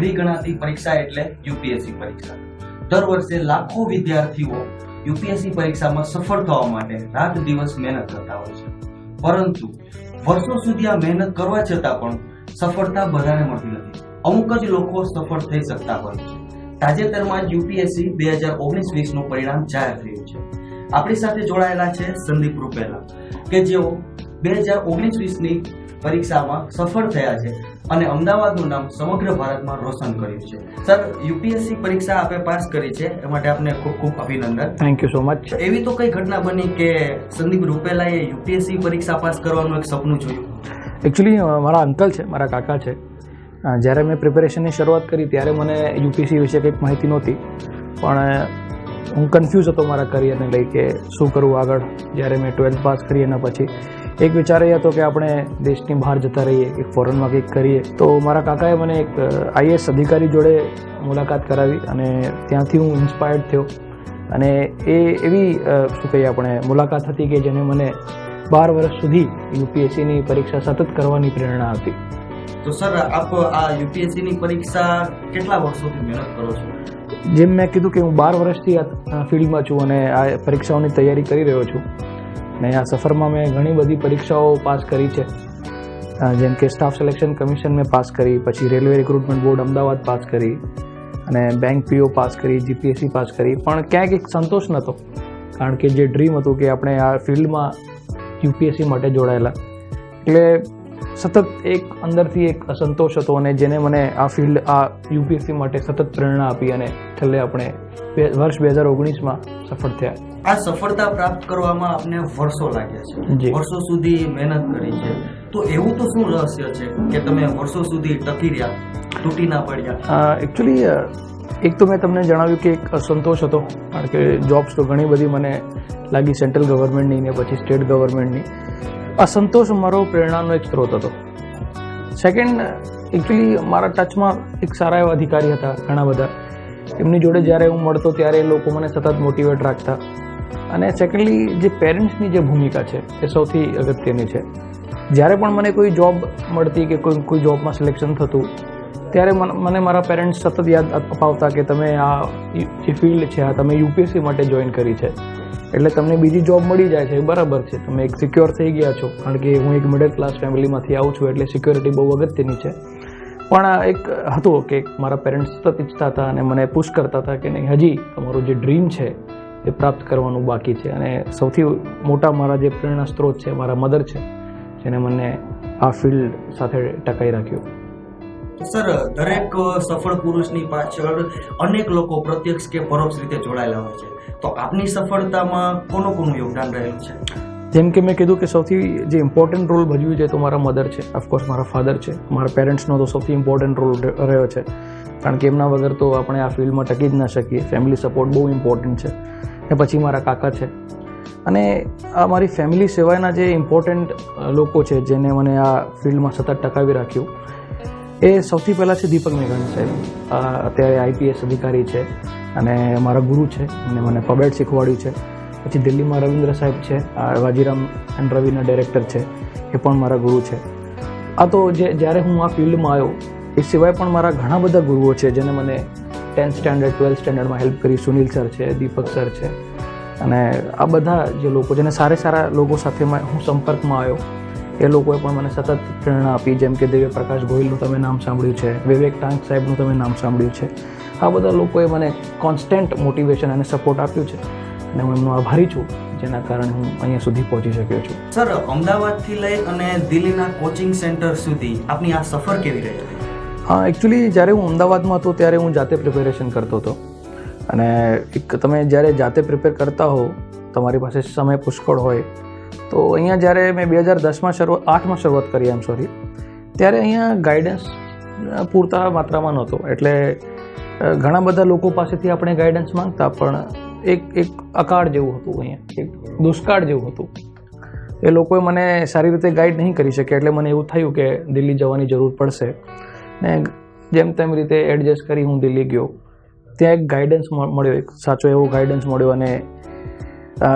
અઘરી ગણાતી પરીક્ષા એટલે યુપીએસસી પરીક્ષા. દર વર્ષે લાખો વિદ્યાર્થીઓ યુપીએસસી પરીક્ષામાં સફળ થવા માટે રાત દિવસ મહેનત કરતા હોય છે. પરંતુ વર્ષો સુધી આ મહેનત કરવા છતાં પણ સફળતા બધાને મળતી નથી. અમુક જ લોકો સફળ થઈ શકતા હોય છે. તાજેતરમાં યુપીએસસી બે હજાર ઓગણીસ વીસનું પરિણામ જાહેર થયું છે. આપણી સાથે જોડાયેલા છે સંદીપ રૂપેલા, કે જેઓ બે હજાર ઓગણીસ વીસની પરીક્ષામાં સફળ થયા છે અને અમદાવાદનું નામ સમગ્ર ભારતમાં રોશન કર્યું છે. સર યુપીએસસી પરીક્ષા આપે પાસ કરી છે એ માટે આપને ખૂબ ખૂબ અભિનંદન. થેન્ક યુ સો મચ એવી તો કઈ ઘટના બની કે સંદીપ રૂપેલાએ યુપીએસસી પરીક્ષા પાસ કરવાનું એક સપનું જોયું? એકચ્યુઅલી મારા અંકલ છે મારા કાકા છે. જ્યારે મેં પ્રિપેરેશનની શરૂઆત કરી ત્યારે મને યુપીસી વિશે કંઈક માહિતી નહોતી. પણ હું કન્ફ્યુઝ હતો મારા કરિયરને લઈ કે શું કરવું આગળ જ્યારે મેં ટ્વેલ્થ પાસ કરી એના પછી. એક વિચાર એ હતો કે આપણે દેશની બહાર જતા રહીએ કે ફોરેનમાં કંઈક કરીએ. તો મારા કાકાએ મને એક આઈએસ અધિકારી જોડે મુલાકાત કરાવી અને ત્યાંથી હું ઇન્સ્પાયર્ડ થયો. અને એ એવી શું કહીએ આપણે મુલાકાત હતી કે જેને મને બાર વર્ષ સુધી યુપીએસસીની પરીક્ષા સતત કરવાની પ્રેરણા હતી તો સર આપ આ યુપીએસસી ની પરીક્ષા કેટલા વર્ષોથી મહેનત કરો છો? જેમ મેં કીધું કે હું બાર વર્ષથી આ ફિલ્ડમાં છું અને આ પરીક્ષાઓની તૈયારી કરી રહ્યો છું. અને આ સફરમાં મેં ઘણી બધી પરીક્ષાઓ પાસ કરી છે. જેમ કે સ્ટાફ સિલેક્શન કમિશન મેં પાસ કરી, પછી railway recruitment board Ahmedabad pass કરી, અને બેંક પીઓ પાસ કરી, જીપીએસસી પાસ કરી. પણ ક્યાંક એક સંતોષ નહોતો, કારણ કે જે ડ્રીમ હતું કે આપણે આ ફિલ્ડમાં યુપીએસસી માટે જોડાયેલા. એટલે સતત એક અંદરથી એક અસંતોષ હતો અને જેને મને આ ફિલ્ડ, આ યુપીએસસી માટે સતત પ્રેરણા આપી અને છેલ્લે આપણે વર્ષ બે હજાર ઓગણીસમાં સફળ થયા. આ સફળતા પ્રાપ્ત કરવામાં આપને વર્ષો લાગ્યા છે. વર્ષો સુધી મહેનત કરી છે. તો એવું તો શું રહસ્ય છે કે તમે વર્ષો સુધી ટકી રહ્યા તૂટી ના પડ્યા? એકચ્યુઅલી એક તો મેં તમને જણાવ્યું કે એક અસંતોષ હતો કારણ કે જોબ્સ તો ઘણી બધી મને લાગી સેન્ટ્રલ ગવર્મેન્ટની ને પછી સ્ટેટ ગવર્મેન્ટની અસંતોષ મારો પ્રેરણાનો એક સ્ત્રોત હતો. સેકન્ડ એકચ્યુઅલી મારા ટચમાં એક સારા એવા અધિકારી હતા ઘણા બધા. એમની જોડે જ્યારે હું મળતો ત્યારે એ લોકો મને સતત મોટિવેટ રાખતા. અને સેકન્ડલી જે પેરેન્ટ્સની જે ભૂમિકા છે, એ સૌથી અગત્યની છે. જ્યારે પણ મને કોઈ જોબ મળતી કે કોઈ કોઈ જોબમાં સિલેક્શન થતું, ત્યારે મન- મારા પેરેન્ટ્સ સતત યાદ અપાવતા કે તમે આ જે ફિલ્ડ છે, આ તમે યુપીએસસી માટે જોઈન કરી છે. એટલે તમને બીજી જોબ મળી જાય છે બરાબર છે. તમે એક સિક્યોર થઈ ગયા છો, કારણ કે હું એક મિડલ ક્લાસ ફેમિલીમાંથી આવું છું, એટલે સિક્યોરિટી બહુ અગત્યની છે. પણ એક હતું કે મારા પેરેન્ટ્સ સતત ઈચ્છતા હતા અને મને પુશ કરતા હતા કે નહીં, હજી, તમારું જે ડ્રીમ છે એ પ્રાપ્ત કરવાનું બાકી છે. અને સૌથી મોટા મારા જે પ્રેરણા સ્ત્રોત છે, મારા મધર છે, જેને મને આ ફિલ્ડ સાથે ટકાઈ રાખ્યું. સર, દરેક સફળ પુરુષની પાછળ અનેક લોકો પ્રત્યક્ષ કે પરોક્ષ રીતે જોડાયેલા હોય છે. તો આપની સફળતામાં કોનું કોનું યોગદાન રહેલું છે? જેમ કે મેં કીધું કે સૌથી જે ઇમ્પોર્ટન્ટ રોલ ભજવ્યું છે તો મારા મધર છે. ઓફકોર્સ મારા ફાધર છે. મારા પેરેન્ટ્સનો તો સૌથી ઇમ્પોર્ટન્ટ રોલ રહ્યો છે. કારણ કે એમના વગર તો આપણે આ ફિલ્ડમાં ટકી જ ના શકીએ. ફેમિલી સપોર્ટ બહુ ઇમ્પોર્ટન્ટ છે. ને પછી મારા કાકા છે. અને આ મારી ફેમિલી સિવાયના જે ઇમ્પોર્ટન્ટ લોકો છે, જેને મને આ ફિલ્ડમાં સતત ટકાવી રાખ્યું, એ સૌથી પહેલાં છે દીપક મેઘાણી સાહેબ. અત્યારે આઈપીએસ અધિકારી છે અને મારા ગુરુ છે. અને મને પબેટ શીખવાડ્યું છે. પછી દિલ્હીમાં રવિન્દ્ર સાહેબ છે, આ વાજીરામ એન્ડ રવિના ડાયરેક્ટર છે, એ પણ મારા ગુરુ છે. આ તો જે, જ્યારે હું આ ફિલ્ડમાં આવ્યો, એ સિવાય પણ મારા ઘણા બધા ગુરુઓ છે, જેને મને ટેન્થ સ્ટેન્ડર્ડ ટ્વેલ્થ સ્ટાન્ડર્ડમાં હેલ્પ કરી સુનિલ સર છે, દીપક સર છે, અને આ બધા જે લોકો, જેને સારા સારા લોકો સાથે હું સંપર્કમાં આવ્યો, એ લોકોએ પણ મને સતત પ્રેરણા આપી, જેમ કે દિવ્ય પ્રકાશ ગોહિલનું તમે નામ સાંભળ્યું છે, વિવેક ટાંક સાહેબનું તમે નામ સાંભળ્યું છે. આ બધા લોકોએ મને કોન્સ્ટન્ટ મોટિવેશન અને સપોર્ટ આપ્યું છે. અને હું એમનો આભારી છું જેના કારણે હું અહીંયા સુધી પહોંચી શક્યો છું. સર અમદાવાદથી લઈ અને દિલ્હીના કોચિંગ સેન્ટર સુધી આપની આ સફર કેવી રહી હતી? હા એકચ્યુઅલી જ્યારે હું અમદાવાદમાં હતો ત્યારે હું જાતે પ્રિપેરેશન કરતો હતો. અને એક તમે જ્યારે જાતે પ્રિપેર કરતા હો તમારી પાસે સમય પુષ્કળ હોય. તો અહીંયા જ્યારે મેં બે હજાર દસમાં શરૂઆત આઠમાં શરૂઆત કરી એમ સોરી ત્યારે અહીંયા ગાઈડન્સ પૂરતા માત્રામાં નહોતો. એટલે ઘણા બધા લોકો પાસેથી આપણે ગાઈડન્સ માંગતા પણ એક એક અકાળ જેવું હતું અહીંયા. એક દુષ્કાળ જેવું હતું. એ લોકોએ મને સારી રીતે ગાઈડ નહીં કરી શકે એટલે મને એવું થયું કે દિલ્હી જવાની જરૂર પડશે. ને જેમ તેમ રીતે એડજસ્ટ કરી હું દિલ્હી ગયો. ત્યાં એક ગાઈડન્સ મળ્યો, એક સાચો એવો ગાઈડન્સ મળ્યો અને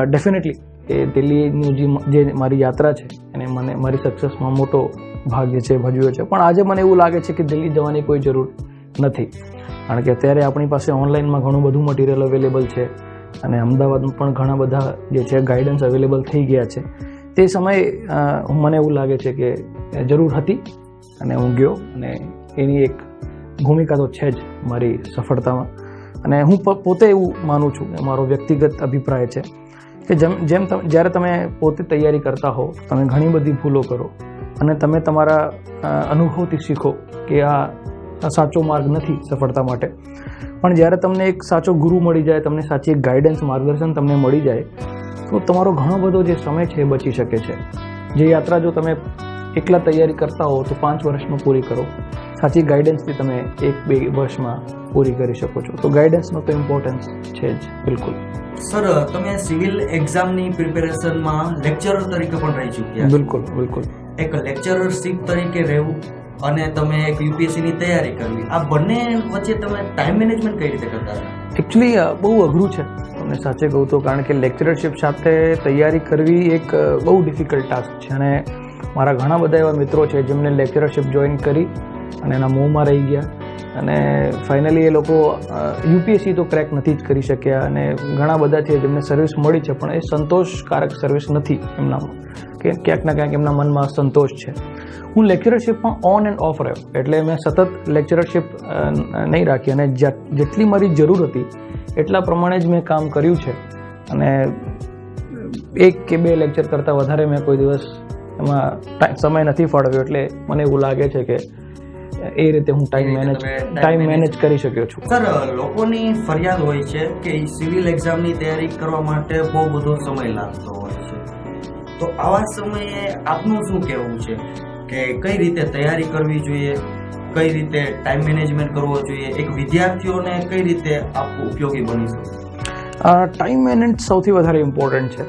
ડેફિનેટલી એ દિલ્હીનું જે મારી યાત્રા છે એને મને, મારી સક્સેસમાં મોટો ભાગ જે છે ભજવ્યો છે. પણ આજે મને એવું લાગે છે કે દિલ્હી જવાની કોઈ જરૂર નથી. કારણ કે અત્યારે આપણી પાસે ઓનલાઈનમાં ઘણું બધું મટીરિયલ અવેલેબલ છે. અને અમદાવાદમાં પણ ઘણા બધા જે છે ગાઈડન્સ અવેલેબલ થઈ ગયા છે. તે સમયે મને એવું લાગે છે કે જરૂર હતી અને હું ગયો અને એની એક ભૂમિકા તો છે જ મારી સફળતામાં. અને હું પોતે એવું માનું છું કે મારો વ્યક્તિગત અભિપ્રાય છે કે જેમ જેમ જ્યારે તમે પોતે તૈયારી કરતા હો, તમે ઘણી બધી ભૂલો કરો અને તમે તમારા અનુભવથી શીખો કે આ સાચો માર્ગ નથી સફળતા માટે. પણ જ્યારે તમને એક સાચો ગુરુ મળી જાય તમને સાચી એક ગાઈડન્સ માર્ગદર્શન તમને મળી જાય તો તમારો ઘણો બધો જે સમય છે એ બચી શકે છે. જે યાત્રા જો તમે એકલા તૈયારી કરતા હો તો પાંચ વર્ષમાં પૂરી કરો. સાચી ગાઈડન્સથી તમે એક બે વર્ષમાં પૂરી કરી શકો છો. તો ગાઈડન્સનો તો ઇમ્પોર્ટન્સ છે જ બિલકુલ. સર તમે સિવિલ એક્ઝામની પ્રિપેરેશનમાં લેક્ચરર તરીકે પણ રહી ચૂક્યા બિલકુલ બિલકુલ. એક લેક્ચરરશીપ તરીકે રહેવું અને તમે એક યુપીએસસીની તૈયારી કરવી. આ બંને વચ્ચે તમે ટાઈમ મેનેજમેન્ટ કઈ રીતે કરતા હતા? એકચ્યુઅલી બહુ અઘરું છે. તમને સાચે કહું તો, કારણ કે લેક્ચરરશિપ સાથે તૈયારી કરવી એક બહુ ડિફિકલ્ટ ટાસ્ક છે. અને મારા ઘણા બધા એવા મિત્રો છે જેમને લેક્ચરશિપ જોઈન કરી અને એના મોંમાં રહી ગયા. અને ફાઇનલી એ લોકો યુપીએસસી તો ક્રેક નથી જ કરી શક્યા. અને ઘણા બધા છે જેમને સર્વિસ મળી છે, પણ એ સંતોષકારક સર્વિસ નથી એમનામાં. કે ક્યાંક ના ક્યાંક એમના મનમાં સંતોષ છે. હું લેક્ચરશિપમાં ઓન એન્ડ ઓફ રહ્યો. એટલે મેં સતત લેક્ચરશિપ નહીં રાખી અને જેટલી મારી જરૂર હતી એટલા પ્રમાણે જ મેં કામ કર્યું છે. અને એક કે બે લેક્ચર કરતાં વધારે મેં કોઈ દિવસ એમાં સમય નથી ફાળવ્યો. એટલે મને એવું લાગે છે કે એ રીતે હું ટાઈમ મેનેજ ટાઈમ મેનેજ કરી શક્યો છું. સર લોકોની ફરિયાદ હોય છે કે સિવિલ એક્ઝામની તૈયારી કરવા માટે બહુ બધો સમય લાગતો હોય છે. તો આવા સમયે આપનું શું કહેવું છે? કે કઈ રીતે તૈયારી કરવી જોઈએ? કઈ રીતે ટાઈમ મેનેજમેન્ટ કરવો જોઈએ? એક વિદ્યાર્થીઓને કઈ રીતે આપવું ઉપયોગી બની શકે? ટાઈમ મેનેજ સૌથી વધારે ઇમ્પોર્ટન્ટ છે.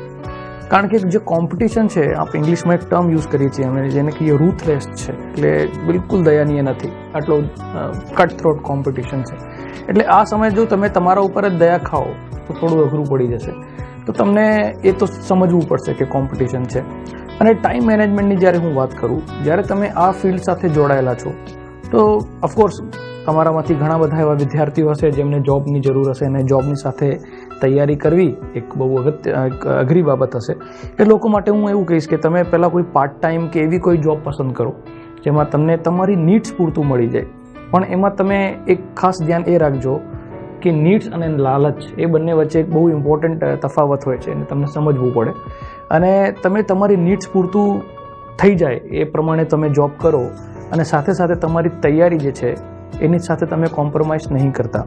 કારણ કે જે કોમ્પિટિશન છે આપણે ઇંગ્લિશમાં એક ટર્મ યુઝ કરીએ છીએ અમે, જેને કહીએ રૂથલેસ છે. એટલે બિલકુલ દયાનીય નથી. આટલો કટ થ્રોટ કોમ્પિટિશન છે. એટલે આ સમય જો તમે તમારા ઉપર જ દયા ખાઓ, તો થોડું અઘરું પડી જશે. તો તમને એ તો સમજવું પડશે કે કોમ્પિટિશન છે. અને ટાઈમ મેનેજમેન્ટની જ્યારે હું વાત કરું, જ્યારે તમે આ ફિલ્ડ સાથે જોડાયેલા છો, તો ઓફકોર્સ તમારામાંથી ઘણા બધા એવા વિદ્યાર્થીઓ હશે જેમને જોબની જરૂર હશે અને જોબની સાથે તૈયારી કરવી એક બહુ અગત્ય અઘરી બાબત હશે. એ લોકો માટે હું એવું કહીશ કે તમે પહેલાં કોઈ પાર્ટ ટાઈમ કે એવી કોઈ જોબ પસંદ કરો, જેમાં તમને તમારી નીડ્સ પૂરતું મળી જાય. પણ એમાં તમે એક ખાસ ધ્યાન એ રાખજો કે નીડ્સ અને લાલચ એ બંને વચ્ચે એક બહુ ઇમ્પોર્ટન્ટ તફાવત હોય છે અને તમને સમજવું પડે. અને તમે તમારી નીડ્સ પૂરતું થઈ જાય એ પ્રમાણે તમે જોબ કરો અને સાથે સાથે તમારી તૈયારી જે છે એની સાથે તમે કોમ્પ્રોમાઇઝ નહીં કરતા.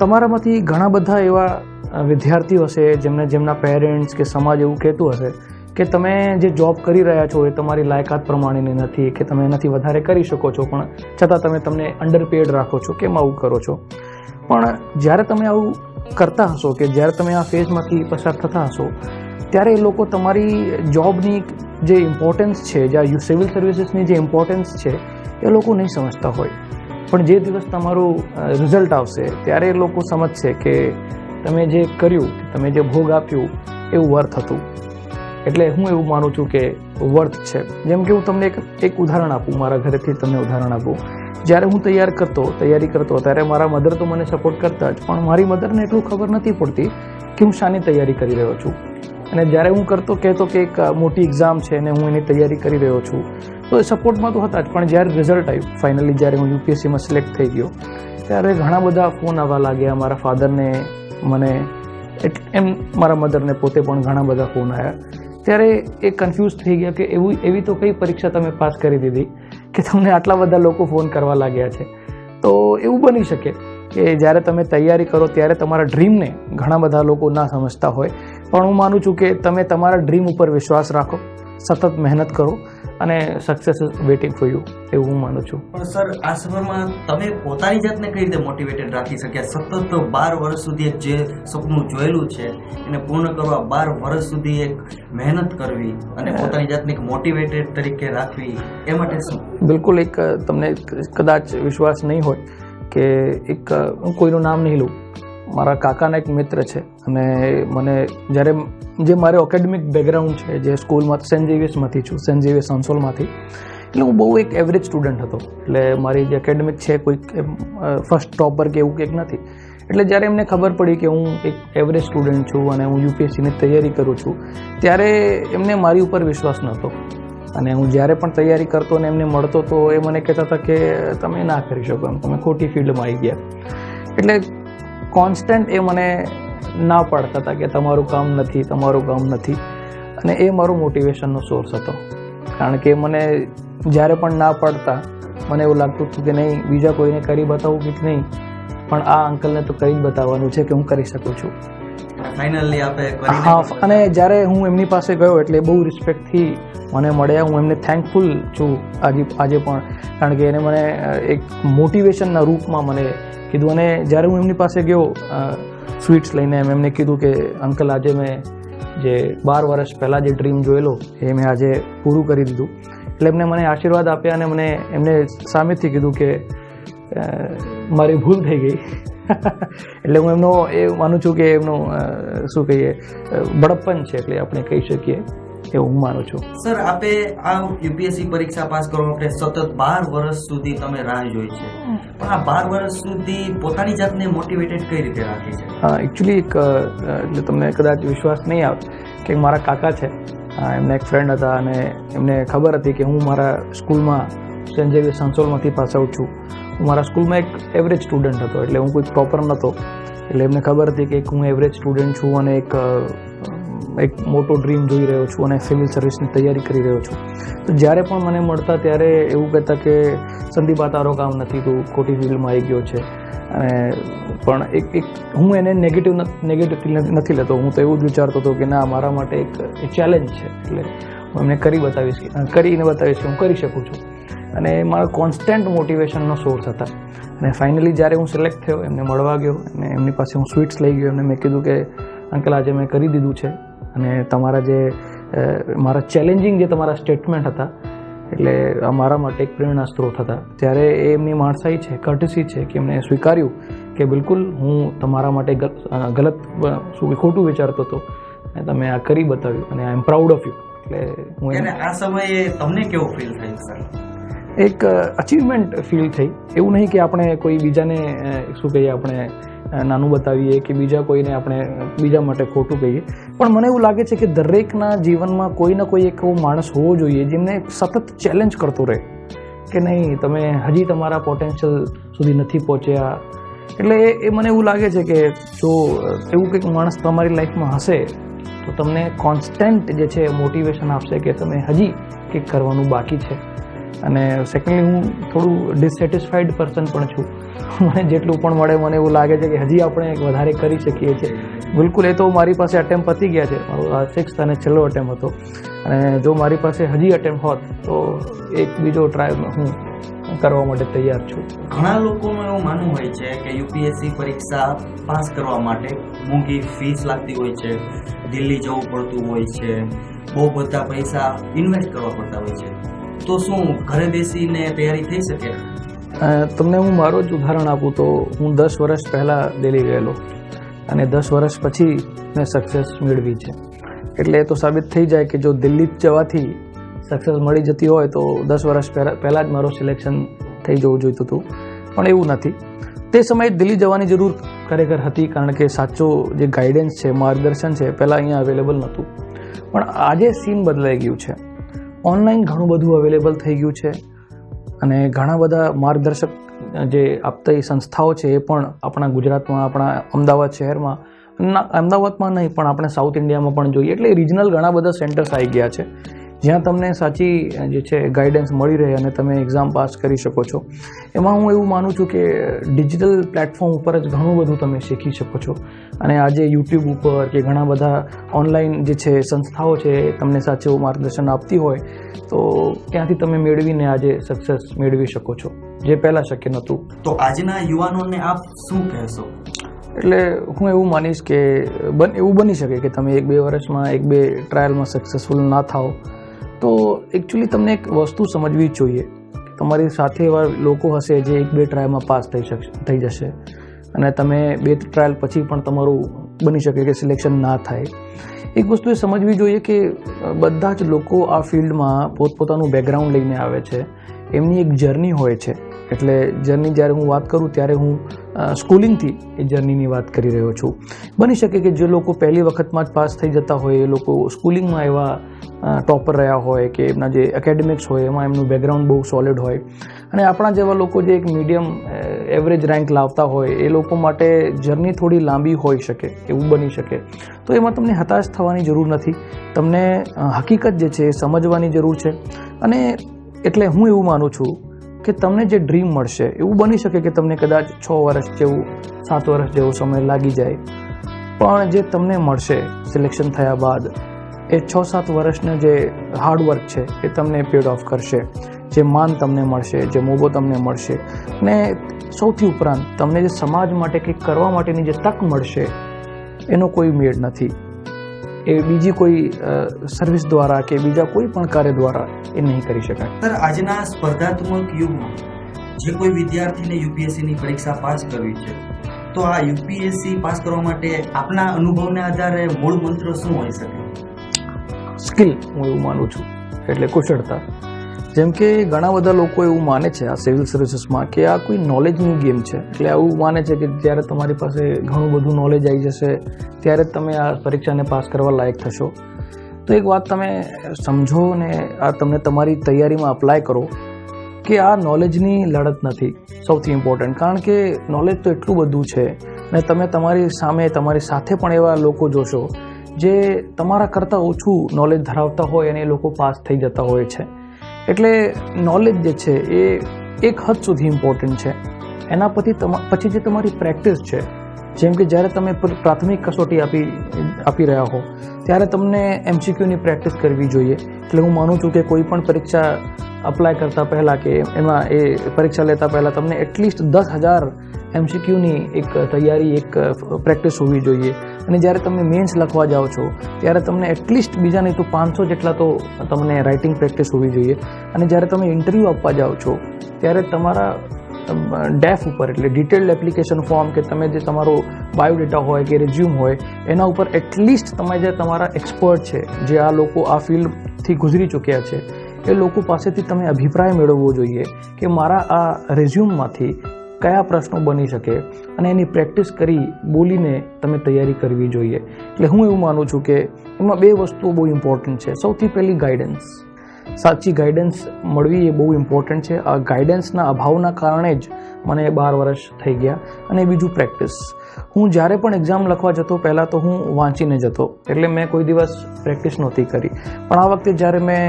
તમારામાંથી ઘણા બધા એવા વિદ્યાર્થીઓ હશે જેમને જેમના પેરેન્ટ્સ કે સમાજ એવું કહેતું હશે કે તમે જે જોબ કરી રહ્યા છો એ તમારી લાયકાત પ્રમાણેની નથી, કે તમે એનાથી વધારે કરી શકો છો, પણ છતાં તમે તમને અંડરપેડ રાખો છો કેમ આવું કરો છો? પણ જ્યારે તમે આવું કરતા હશો કે જ્યારે તમે આ ફેઝમાંથી પસાર થતા હશો, ત્યારે એ લોકો તમારી જોબની જે ઇમ્પોર્ટન્સ છે, જે સિવિલ સર્વિસીસની જે ઇમ્પોર્ટન્સ છે, એ લોકો નહીં સમજતા હોય. પણ જે દિવસ તમારું રિઝલ્ટ આવશે, ત્યારે એ લોકો સમજશે કે તમે જે કર્યું, તમે જે ભોગ આપ્યું, એવું વર્થ હતું. એટલે હું એવું માનું છું કે વર્થ છે. જેમ કે હું તમને એક એક ઉદાહરણ આપું, મારા ઘરેથી તમને ઉદાહરણ આપું. જ્યારે હું તૈયાર કરતો, તૈયારી કરતો, ત્યારે મારા મધર તો મને સપોર્ટ કરતા જ, પણ મારી મધરને એટલું ખબર નથી પડતી કે હું શાની તૈયારી કરી રહ્યો છું. અને જ્યારે હું કરતો, કહેતો કે એક મોટી એક્ઝામ છે અને હું એની તૈયારી કરી રહ્યો છું, તો એ સપોર્ટમાં તો હતા જ. પણ જ્યારે રિઝલ્ટ આવ્યું ફાઇનલી જ્યારે હું યુપીએસસીમાં સિલેક્ટ થઈ ગયો, ત્યારે ઘણા બધા ફોન આવવા લાગ્યા. મારા ફાધરને મને એમ મારા મધરને પોતે પણ ઘણા બધા ફોન આવ્યા. ત્યારે એ કન્ફ્યુઝ થઈ ગયા કે એવું, એવી તો કઈ પરીક્ષા તમે પાસ કરી દીધી કે તમને આટલા બધા લોકો ફોન કરવા લાગ્યા છે. તો એવું બની શકે કે જ્યારે તમે તૈયારી કરો ત્યારે તમારા ડ્રીમને ઘણા બધા લોકો ના સમજતા હોય. પણ હું માનું છું કે તમે તમારા ડ્રીમ ઉપર વિશ્વાસ રાખો. સતત મહેનત કરો અને સક્સેસ વેઇટિંગ ફોર યુ એવું હું માનું છું. પણ સર આ સમયમાં તમે પોતાની જાતને કઈ રીતે મોટિવેટેડ રાખી શક્યા? સતત બાર વર્ષ સુધી જે સપનું જોયેલું છે એને પૂર્ણ કરવા બાર વર્ષ સુધી એક મહેનત કરવી અને પોતાની જાતને એક મોટિવેટેડ તરીકે રાખવી એ માટે શું? બિલકુલ એક તમને કદાચ વિશ્વાસ નહીં હોય કે એક હું કોઈનું નામ નહીં લઉં. મારા કાકાના એક મિત્ર છે અને મને જ્યારે જે મારે એકેડેમિક બેકગ્રાઉન્ડ છે, જે સ્કૂલમાં સેન્ટ ઝેવિયર્સમાંથી છું સેન્ટ ઝેવિયર્સ સંસોલમાંથી એટલે હું બહુ એક એવરેજ સ્ટુડન્ટ હતો. એટલે મારી જે એકેડેમિક છે કોઈક ફર્સ્ટ ટોપર કે એવું કંઈક નથી. એટલે જ્યારે એમને ખબર પડી કે હું એક એવરેજ સ્ટુડન્ટ છું અને હું યુપીએસસીની તૈયારી કરું છું, ત્યારે એમને મારી ઉપર વિશ્વાસ નહોતો. અને હું જ્યારે પણ તૈયારી કરતો અને એમને મળતો, તો એ મને કહેતા હતા કે, તમે ના કરી શકો એમ. તમે ખોટી ફિલ્ડમાં આવી ગયા. એટલે કોન્સ્ટન્ટ એ મને ના પાડતા હતા કે તમારું કામ નથી તમારું કામ નથી. અને એ મારો મોટિવેશનનો સોર્સ હતો. કારણ કે મને જ્યારે પણ ના પાડતા મને એવું લાગતું હતું કે નહીં બીજા કોઈને કરી બતાવવું કે નહીં પણ આ અંકલને તો કરી જ બતાવવાનું છે કે હું કરી શકું છું. ફાઇનલી આપણે હા અને જ્યારે હું એમની પાસે ગયો એટલે બહુ રિસ્પેક્ટથી મને મળ્યા હું એમને થેન્કફુલ છું આજે આજે પણ. કારણ કે એને મને એક મોટિવેશનના રૂપમાં મને કીધું. અને જ્યારે હું એમની પાસે ગયો સ્વીટ્સ લઈને એમ એમને કીધું કે, અંકલ, આજે મેં જે બાર વર્ષ પહેલાં જે ડ્રીમ જોયેલો, એ મેં આજે પૂરું કરી દીધું. એટલે એમને મને આશીર્વાદ આપ્યા અને મને એમને સામેથી કીધું કે મારી ભૂલ થઈ ગઈ. એટલે હું એમનો એ માનું છું કે એમનું શું કહીએ બડપ્પન છે, એટલે આપણે કહી શકીએ. એવું હું માનું છું. સર આપે આ યુપીએસસી પરીક્ષા પાસ કરવા માટે સતત બાર વર્ષ સુધી તમે રાહ જોઈ છે. પણ આ બાર વર્ષ સુધી પોતાની જાતને મોટિવેટેડ કઈ રીતે રાખી છે? એકચ્યુઅલી એક એટલે તમને કદાચ વિશ્વાસ નહીં આવે કે મારા કાકા છે. એમના એક ફ્રેન્ડ હતા અને એમને ખબર હતી કે હું મારા સ્કૂલમાં સેન્ટ સંસોલમાંથી પાસ આઉટ છું. હું મારા સ્કૂલમાં એક એવરેજ સ્ટુડન્ટ હતો એટલે હું કોઈ પ્રોપર નહોતો એટલે એમને ખબર હતી કે એક હું એવરેજ સ્ટુડન્ટ છું અને એક એક મોટો ડ્રીમ જોઈ રહ્યો છું અને સિવિલ સર્વિસની તૈયારી કરી રહ્યો છું. તો જ્યારે પણ મને મળતા ત્યારે એવું કહેતા કે, સંદીપ તારો કામ નથી, તું ખોટી ફિલ્ડમાં આવી ગયો છે. અને પણ એક એક હું એને નેગેટિવ નેગેટિવ નથી લેતો. હું તો એવું જ વિચારતો હતો કે ના, મારા માટે એક ચેલેન્જ છે. એટલે હું એમને કરી બતાવીશ કરીને બતાવીશ કે હું કરી શકું છું. અને એ મારા કોન્સ્ટન્ટ મોટિવેશનનો સોર્સ હતા. અને ફાઇનલી જ્યારે હું સિલેક્ટ થયો, એમને મળવા ગયો અને એમની પાસે હું સ્વીટ્સ લઈ ગયો. એમને મેં કીધું કે, અંકલ, આજે મેં કરી દીધું છે. અને તમારા જે મારા ચેલેન્જિંગ જે તમારા સ્ટેટમેન્ટ હતા એટલે અમારા માટે એક પ્રેરણા સ્ત્રોત હતા. ત્યારે એ એમની માણસાઈ છે કર્ટસી છે કે એમણે સ્વીકાર્યું કે બિલકુલ હું તમારા માટે ગલત શું ખોટું વિચારતો હતો અને તમે આ કરી બતાવ્યું અને I am proud of you. એટલે હું એને આ સમયે તમને કેવો ફીલ થયું સર એક અચીવમેન્ટ ફીલ થઈ. એવું નહીં કે આપણે કોઈ બીજાને શું કહીએ આપણે નાનું બતાવીએ કે બીજા કોઈને આપણે બીજા માટે ખોટું કહીએ. પણ મને એવું લાગે છે કે દરેકના જીવનમાં કોઈ ને કોઈ એક એવો માણસ હોવો જોઈએ જેમને સતત ચેલેન્જ કરતો રહે. કે નહીં, તમે હજી તમારા પોટેન્શિયલ સુધી નથી પહોંચ્યા. એટલે એ મને એવું લાગે છે કે જો એવું કંઈક માણસ તમારી લાઈફમાં હશે, તો તમને કોન્સ્ટન્ટ જે છે મોટિવેશન આપશે કે તમે હજી કંઈક કરવાનું બાકી છે. અને સેકન્ડલી હું થોડું ડિસેટિસ્ફાઈડ પર્સન પણ છું. મને જેટલું પણ મળે, મને એવું લાગે છે કે હજી આપણે વધારે કરી શકીએ છીએ. બિલકુલ, એ તો મારી પાસે અટેમ્પ પતી ગયા છે. મારો આ સિક્સ અને છેલ્લો અટેમ્પ હતો. અને જો મારી પાસે હજી અટેમ્પ હોત, તો એક બીજો ટ્રાય હું કરવા માટે તૈયાર છું. ઘણા લોકોનું એવું માનવું હોય છે કે યુપીએસસી પરીક્ષા પાસ કરવા માટે મોંઘી ફીસ લાગતી હોય છે, દિલ્હી જવું પડતું હોય છે, બહુ બધા પૈસા ઇન્વેસ્ટ કરવા પડતા હોય છે. તો શું ઘરે બેસીને તૈયારી થઈ શકે? તમને હું મારો જ ઉદાહરણ આપું તો હું દસ વર્ષ પહેલાં દિલ્હી ગયેલો અને દસ વર્ષ પછી મેં સક્સેસ મેળવી છે. એટલે એ તો સાબિત થઈ જાય કે જો દિલ્હી જવાથી સક્સેસ મળી જતી હોય તો દસ વર્ષ પહેલાં જ મારું સિલેક્શન થઈ જવું જોઈતું હતું. પણ એવું નથી. તે સમયે દિલ્હી જવાની જરૂર ખરેખર હતી કારણ કે સાચો જે ગાઈડન્સ છે, માર્ગદર્શન છે, પહેલાં અહીંયા અવેલેબલ નહોતું. પણ આજે સીન બદલાઈ ગયું છે. ઓનલાઈન ઘણું બધું અવેલેબલ થઈ ગયું છે. અને ઘણા બધા માર્ગદર્શક જે આપતી સંસ્થાઓ છે, એ પણ આપણા ગુજરાતમાં, આપણા અમદાવાદ શહેરમાં અમદાવાદમાં નહીં, પણ આપણે સાઉથ ઇન્ડિયામાં પણ જોઈએ. એટલે રિજનલ ઘણા બધા સેન્ટર્સ આવી ગયા છે. જ્યાં તમને સાચી જે છે ગાઈડન્સ મળી રહે અને તમે એક્ઝામ પાસ કરી શકો છો. એમાં હું એવું માનું છું કે ડિજિટલ પ્લેટફોર્મ ઉપર જ ઘણું બધું તમે શીખી શકો છો. અને આજે યુટ્યુબ ઉપર કે ઘણા બધા ઓનલાઈન જે છે સંસ્થાઓ છે તમને સાચું માર્ગદર્શન આપતી હોય તો ત્યાંથી તમે મેળવીને આજે સક્સેસ મેળવી શકો છો. જે પહેલાં શક્ય નહોતું. તો આજના યુવાનોને આપ શું કહેશો? એટલે હું એવું માનીશ કે બન એવું બની શકે કે તમે એક બે વર્ષમાં એક બે ટ્રાયલમાં સક્સેસફુલ ના થાઓ. તો એકચ્યુઅલી તમને એક વસ્તુ સમજવી જ જોઈએ તમારી સાથે એવા લોકો હશે જે એક બે ટ્રાયલમાં પાસ થઈ શકશે, થઈ જશે. અને તમે બે ટ્રાયલ પછી પણ તમારું બની શકે કે સિલેક્શન ના થાય. એક વસ્તુ એ સમજવી જોઈએ કે બધા જ લોકો આ ફિલ્ડમાં પોતપોતાનું બેકગ્રાઉન્ડ લઈને આવે છે. એમની એક જર્ની હોય છે. એટલે જર્ની જ્યારે હું વાત કરું ત્યારે હું સ્કૂલિંગથી એ જર્નીની વાત કરી રહ્યો છું. બની શકે કે જે લોકો પહેલી વખતમાં જ પાસ થઈ જતા હોય, એ લોકો સ્કૂલિંગમાં એવા ટોપર રહ્યા હોય કે એમના જે એકેડેમિક્સ હોય, એમાં એમનું બેકગ્રાઉન્ડ બહુ સોલિડ હોય. અને આપણા જેવા લોકો જે એક મીડિયમ એવરેજ રેન્ક લાવતા હોય, એ લોકો માટે જર્ની થોડી લાંબી હોઈ શકે, એવું બની શકે. તો એમાં તમને હતાશ થવાની જરૂર નથી. તમને હકીકત જે છે એ સમજવાની જરૂર છે. અને એટલે હું એવું માનું છું કે તમને જે ડ્રીમ મળશે, એવું બની શકે કે તમને કદાચ છ વર્ષ જેવું, સાત વર્ષ જેવો સમય લાગી જાય. પણ જે તમને મળશે સિલેક્શન થયા બાદ, એ છ સાત વર્ષના જે હાર્ડવર્ક છે, એ તમને પેડ ઓફ કરશે. જે માન તમને મળશે, જે મોબો તમને મળશે. ને સૌથી ઉપરાંત, તમને જે સમાજ માટે કંઈક કરવા માટેની જે તક મળશે, એનો કોઈ મેળ નથી. એ બીજી કોઈ સર્વિસ દ્વારા કે બીજા કોઈ પણ કાર્ય દ્વારા એ નહીં કરી શકાય. સર આજના સ્પર્ધાત્મક યુગમાં જે કોઈ વિદ્યાર્થીને યુપીએસસીની પરીક્ષા પાસ કરવી છે તો આ યુપીએસસી પાસ કરવા માટે આપના અનુભવને આધારે મૂળ મંત્ર શું હોઈ શકે? સ્કિલ હું એવું માનું છું. એટલે કુશળતા. જેમ કે ઘણા બધા લોકો એવું માને છે આ સિવિલ સર્વિસીસમાં કે આ કોઈ નોલેજની ગેમ છે. એટલે એવું માને છે કે જ્યારે તમારી પાસે ઘણું બધું નોલેજ આવી જશે, ત્યારે તમે આ પરીક્ષાને પાસ કરવા લાયક થશો. તો એક વાત તમે સમજો ને આ તમને તમારી તૈયારીમાં અપ્લાય કરો કે આ નોલેજની લડત નથી સૌથી ઇમ્પોર્ટન્ટ કારણ કે નોલેજ તો એટલું બધું છે ને તમે તમારી સામે તમારી સાથે પણ એવા લોકો જોશો જે તમારા કરતાં ઓછું નોલેજ ધરાવતા હોય અને એ લોકો પાસ થઈ જતા હોય છે. એટલે નોલેજ જે છે એ એક હદ સુધી ઇમ્પોર્ટન્ટ છે. એના પછી પછી જે તમારી પ્રેક્ટિસ છે, જેમ કે જ્યારે તમે પ્રાથમિક કસોટી આપી આપી રહ્યા હો, ત્યારે તમને એમસીક્યુની પ્રેક્ટિસ કરવી જોઈએ. એટલે હું માનું છું કે કોઈ પણ પરીક્ષા અપ્લાય કરતાં પહેલાં કે એમાં એ પરીક્ષા લેતા પહેલાં તમને એટલીસ્ટ દસ હજાર એમસીક્યુની એક તૈયારી, એક પ્રેક્ટિસ હોવી જોઈએ. અને જ્યારે તમે મેન્સ લખવા જાઓ છો, ત્યારે તમને એટલીસ્ટ બીજા નહીં તો પાંચસો જેટલા તો તમને રાઇટિંગ પ્રેક્ટિસ હોવી જોઈએ. અને જ્યારે તમે ઇન્ટરવ્યૂ આપવા જાઓ છો, ત્યારે તમારા ડેફ ઉપર એટલે ડિટેલ્ડ એપ્લિકેશન ફોર્મ કે તમે જે તમારો બાયોડેટા હોય કે રેઝ્યુમ હોય, એના ઉપર એટલીસ્ટ તમે જે તમારા એક્સપર્ટ છે, જે આ લોકો આ ફિલ્ડથી ગુજરી ચૂક્યા છે, એ લોકો પાસેથી તમે અભિપ્રાય મેળવવો જોઈએ કે મારા આ રેઝ્યુમમાંથી કયા પ્રશ્નો બની શકે અને એની પ્રેક્ટિસ કરી બોલીને તમે તૈયારી કરવી જોઈએ. એટલે હું એવું માનું છું કે એમાં બે વસ્તુઓ બહુ ઇમ્પોર્ટન્ટ છે. સૌથી પહેલી ગાઈડન્સ સાચી ગાઈડન્સ મળવી એ બહુ ઇમ્પોર્ટન્ટ છે. આ ગાઈડન્સના અભાવના કારણે જ મને બાર વર્ષ થઈ ગયા અને બીજું પ્રેક્ટિસ. હું જ્યારે પણ એક્ઝામ લખવા જતો, પહેલાં તો હું વાંચીને જતો. એટલે મેં કોઈ દિવસ પ્રેક્ટિસ નહોતી કરી. પણ આ વખતે જ્યારે મેં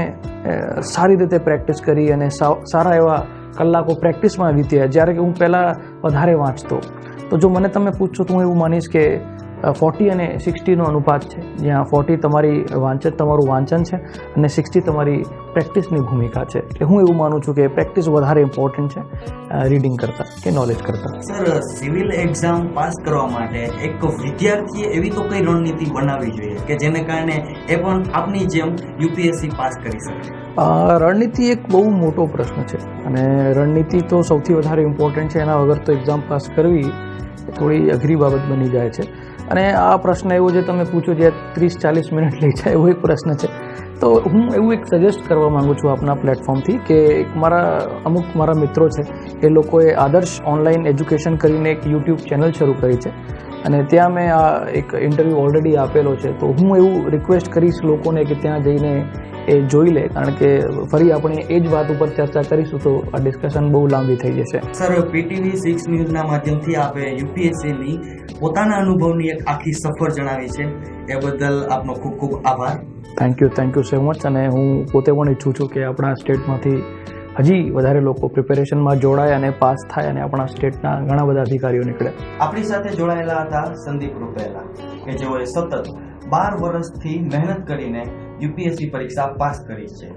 સારી રીતે પ્રેક્ટિસ કરી અને સારા એવા કલાકો પ્રેક્ટિસમાં વીત્યા જ્યારે કે હું પહેલાં વધારે વાંચતો. તો જો મને તમે પૂછશો તો હું એવું માનીશ કે ફોર્ટી અને સિક્સટીનો અનુપાત છે. જ્યાં ફોર્ટી તમારી વાંચન તમારું વાંચન છે અને સિક્સટી તમારી પ્રેક્ટિસની ભૂમિકા છે. એટલે હું એવું માનું છું કે પ્રેક્ટિસ વધારે ઇમ્પોર્ટન્ટ છે રીડિંગ કરતાં કે નોલેજ કરતાં. સર સિવિલ એક્ઝામ પાસ કરવા માટે એક વિદ્યાર્થીએ એવી તો કઈ રણનીતિ બનાવવી જોઈએ કે જેને કારણે એ પણ આપની જેમ યુપીએસસી પાસ કરી શકે? રણનીતિ એક બહુ મોટો પ્રશ્ન છે. અને રણનીતિ તો સૌથી વધારે ઇમ્પોર્ટન્ટ છે. એના વગર તો એક્ઝામ પાસ કરવી થોડી અઘરી બાબત બની જાય છે. અને આ પ્રશ્ન એવો જે તમે પૂછો જે ત્રીસ ચાલીસ મિનિટ લઈ જાય, એવો એક પ્રશ્ન છે. તો હું એવું એક સજેસ્ટ કરવા માગું છું આપના પ્લેટફોર્મથી કે એક મારા, અમુક મારા મિત્રો છે, એ લોકોએ આદર્શ ઓનલાઈન એજ્યુકેશન કરીને એક યુટ્યુબ ચેનલ શરૂ કરી છે. અને ત્યાં મેં આ એક ઇન્ટરવ્યૂ ઓલરેડી આપેલો છે. તો હું એવું રિક્વેસ્ટ કરીશ લોકોને કે ત્યાં જઈને એ જોઈ લે કારણ કે ફરી આપણે એ જ વાત ઉપર ચર્ચા કરીશું તો આ ડિસ્કશન બહુ લાંબી થઈ જશે. સર પીટીવી સિક્સ ન્યૂઝના માધ્યમથી આપે યુપીએસસીની પોતાના અનુભવની એક આખી સફર જણાવી છે. એ બદલ આપનો ખૂબ ખૂબ આભાર. Thank you thank you so much અને હું પોતે પણ ઈચ્છું છું કે આપણા સ્ટેટમાંથી હજી વધારે લોકો પ્રિપેરેશનમાં જોડાય અને પાસ થાય અને આપણા સ્ટેટના ઘણા બધા અધિકારીઓ નીકળે. આપણી સાથે જોડાયેલા હતા સંદીપ રૂપેલા, કે જેઓએ સતત બાર વર્ષથી મહેનત કરીને યુપીએસસી પરીક્ષા પાસ કરી છે.